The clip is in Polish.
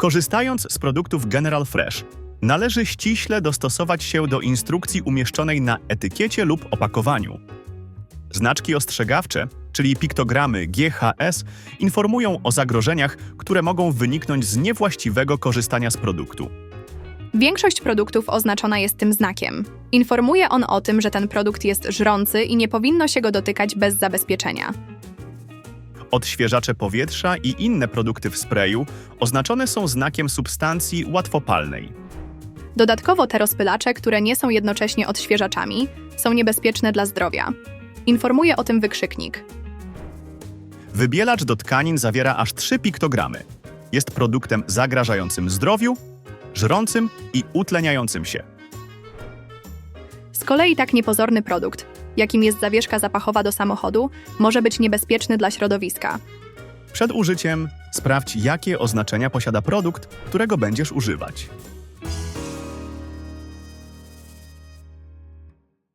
Korzystając z produktów General Fresh, należy ściśle dostosować się do instrukcji umieszczonej na etykiecie lub opakowaniu. Znaczki ostrzegawcze, czyli piktogramy GHS, informują o zagrożeniach, które mogą wyniknąć z niewłaściwego korzystania z produktu. Większość produktów oznaczona jest tym znakiem. Informuje on o tym, że ten produkt jest żrący i nie powinno się go dotykać bez zabezpieczenia. Odświeżacze powietrza i inne produkty w sprayu oznaczone są znakiem substancji łatwopalnej. Dodatkowo te rozpylacze, które nie są jednocześnie odświeżaczami, są niebezpieczne dla zdrowia. Informuje o tym wykrzyknik. Wybielacz do tkanin zawiera aż trzy piktogramy. Jest produktem zagrażającym zdrowiu, żrącym i utleniającym się. Z kolei tak niepozorny produkt, jakim jest zawieszka zapachowa do samochodu, może być niebezpieczny dla środowiska. Przed użyciem sprawdź, jakie oznaczenia posiada produkt, którego będziesz używać.